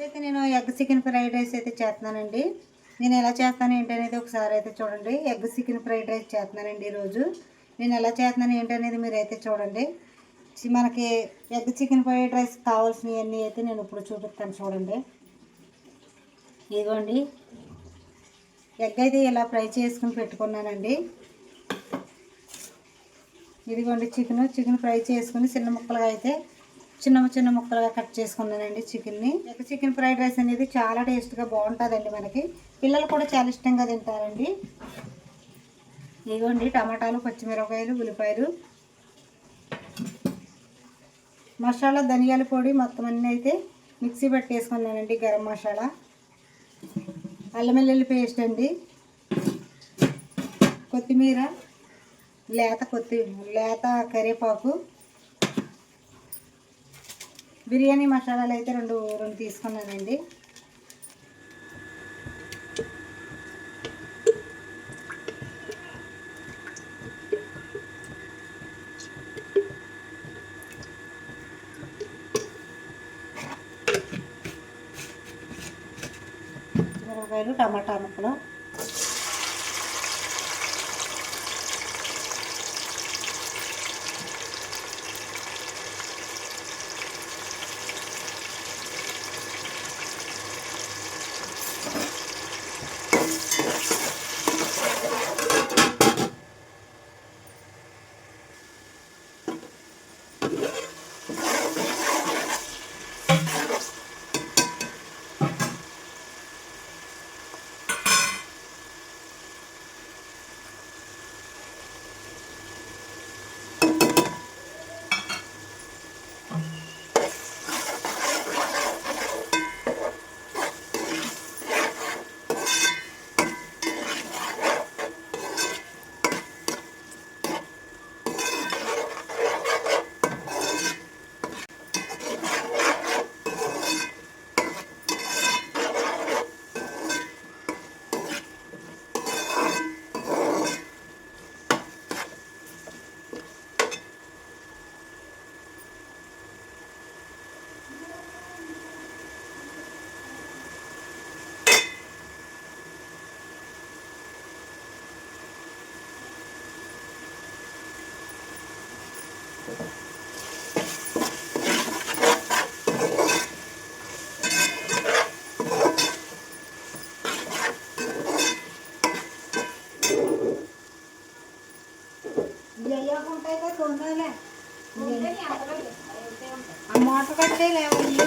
ఇదైతే నేను egg chicken fried rice అయితే చేస్తున్నానండి. నేను ఎలా చేస్తాను ఏంటి అనేది ఒకసారి అయితే చూడండి. ఎగ్ చికెన్ ఫ్రైడ్ రైస్ చేస్తున్నానండి ఈరోజు. నేను ఎలా చేస్తున్నాను ఏంటి అనేది మీరు అయితే చూడండి మనకి ఎగ్ చికెన్ ఫ్రైడ్ రైస్ కావాల్సినవన్నీ అయితే నేను ఇప్పుడు చూపిస్తాను చూడండి. ఇదిగోండి. ఎగ్ అయితే ఇలా ఫ్రై చేసుకుని పెట్టుకున్నానండి. ఇదిగోండి చికెన్. చికెన్ ఫ్రై చేసుకుని చిన్న ముక్కలుగా అయితే చిన్న చిన్న ముక్కలుగా కట్ చేసుకున్నానండి చికెన్ని. చికెన్ ఫ్రైడ్ రైస్ అనేది చాలా టేస్ట్గా బాగుంటుందండి మనకి. పిల్లలు కూడా చాలా ఇష్టంగా తింటారండి. ఇదిగోండి టమాటాలు పచ్చిమిరపకాయలు ఉల్లిపాయలు. మసాలా ధనియాల పొడి మొత్తం అన్నీ అయితే మిక్సీ పట్టేసుకున్నానండి గరం మసాలా. అల్లం వెల్లుల్లి పేస్ట్ అండి. కొత్తిమీర లేత కొత్తి లేత కరివేపాకు. బిర్యానీ మసాలాలు అయితే రెండు రెండు తీసుకున్నానండి. మిరపకాయలు టమాటా ముక్కలు. కదా తొందరలే ఆ మోటార్ కట్టే లేవండి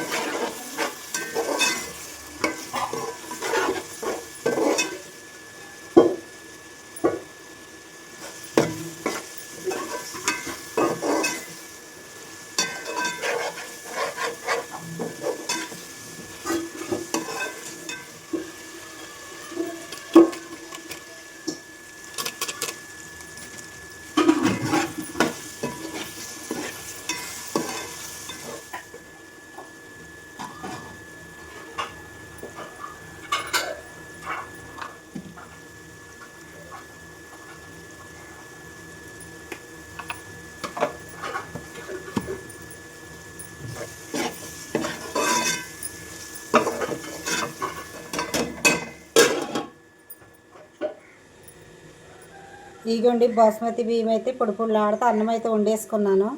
ఇదిగోండి బాస్మతి బియ్యం అయితే పొడి పొడిలాడుతూ అన్నం అయితే వండేసుకున్నాను.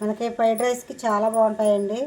మనకి ఫ్రైడ్ రైస్కి చాలా బాగుంటాయండి.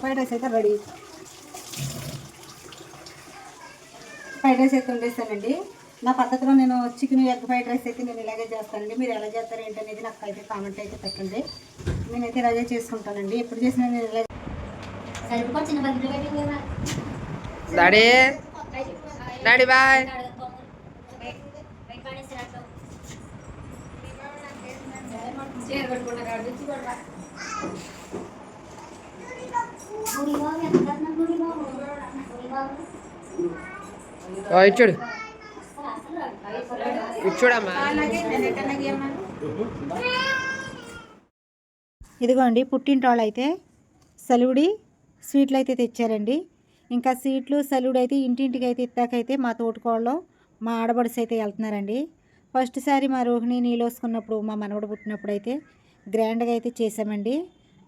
ఫ్రైడ్ రైస్ అయితే రెడీ ఫ్రైడ్ రైస్ అయితే వండేస్తానండి. నా పద్ధతిలో నేను చికెన్ ఎగ్ ఫ్రైడ్ రైస్ అయితే నేను ఇలాగే చేస్తానండి. మీరు ఎలా చేస్తారు ఏంటనేది నాకు అయితే కామెంట్ అయితే పెట్టండి. నేనైతే ఇలాగే చేసుకుంటానండి. ఎప్పుడు చేసినా నేను ఇలా డాడీ డాడీ బాయ్ ఓ ఇచ్చాడు ఇచ్చుడమ్మా ఇదిగోండి పుట్టింటి వాళ్ళు అయితే సలువుడి స్వీట్లు అయితే తెచ్చారండి. ఇంకా స్వీట్లు సలువుడు అయితే ఇంటింటికి అయితే ఇత్తాకైతే మా తోటకోళ్ళు మా ఆడబడుసు అయితే వెళ్తున్నారండి. ఫస్ట్ సారి మా రోహిణి నీళ్ళు మా మనవడు పుట్టినప్పుడు అయితే గ్రాండ్గా అయితే చేసామండి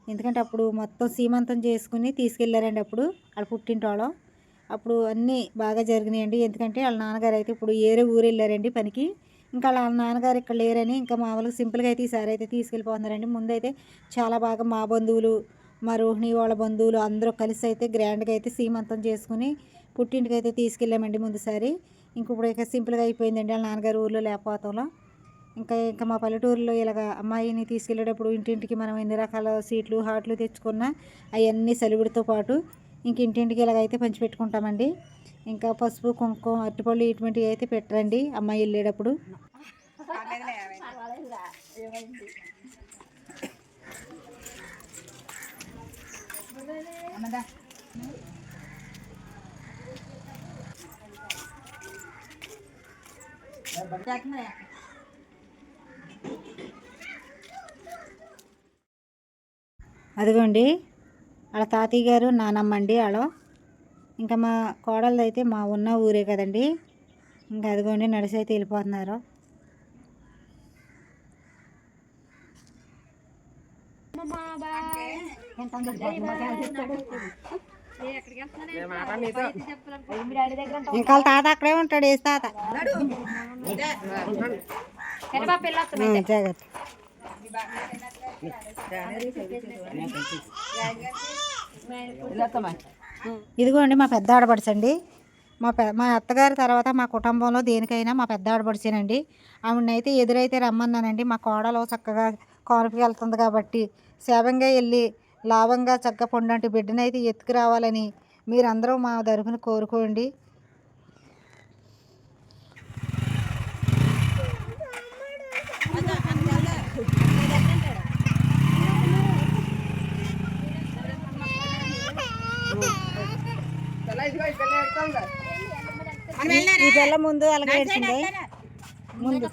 ఎందుకంటే అప్పుడు మొత్తం సీమంతం చేసుకుని తీసుకెళ్ళారండి అప్పుడు. వాళ్ళ పుట్టింటి అప్పుడు అన్నీ బాగా జరిగినాయండి. ఎందుకంటే వాళ్ళ నాన్నగారు అయితే ఇప్పుడు ఏరే ఊరు వెళ్ళారండి పనికి. ఇంకా వాళ్ళ నాన్నగారు ఇక్కడ లేరని ఇంకా మామూలుగా సింపుల్గా అయితే ఈసారి అయితే తీసుకెళ్ళిపోతున్నారండి. ముందైతే చాలా బాగా మా బంధువులు మా రోహిణి వాళ్ళ బంధువులు అందరూ కలిసి అయితే గ్రాండ్గా అయితే సీమంతం చేసుకుని పుట్టింటికి అయితే తీసుకెళ్ళామండి ముందుసారి. ఇంక ఇప్పుడు ఇక సింపుల్గా అయిపోయిందండి. వాళ్ళ నాన్నగారు ఊర్లో లేకపోతంలో ఇంకా ఇంకా మా పల్లెటూరులో ఇలాగ అమ్మాయిని తీసుకెళ్ళేటప్పుడు ఇంటింటికి మనం ఎన్ని రకాల సీట్లు హాట్లు తెచ్చుకున్నా అవన్నీ సలివిడితో పాటు ఇంక ఇంటింటికి ఇలాగైతే పంచిపెట్టుకుంటామండి. ఇంకా పసుపు కుంకుమ అరటిపళ్ళు ఇటువంటివి అయితే పెట్టరండి అమ్మాయి వెళ్ళేటప్పుడు. అదిగోండి వాళ్ళ తాతయ్య గారు నానమ్మ అండి వాళ్ళ ఇంకా మా కోడలు అయితే మా ఉన్న ఊరే కదండి. ఇంకా అదిగోండి నడిసి అయితే వెళ్ళిపోతున్నారు. ఇంకా వాళ్ళ తాత అక్కడే ఉంటాడు వేసి తాత. జాగ్రత్త. ఇదిగోండి మా పెద్ద ఆడపడుచండి మా పె మా అత్తగారి తర్వాత మా కుటుంబంలో దేనికైనా మా పెద్ద ఆడపడిచానండి. ఆవిడనైతే ఎదురైతే రమ్మన్నానండి. మా కోడలు చక్కగా కానుపుకి వెళ్తుంది కాబట్టి సేవంగా వెళ్ళి లాభంగా చక్క పొండంటి బిడ్డనైతే ఎత్తుకురావాలని మీరందరూ మా తరఫున కోరుకోండి. ఈ పిల్ల ముందు అలాగే ఏడ్చింది? ముందు.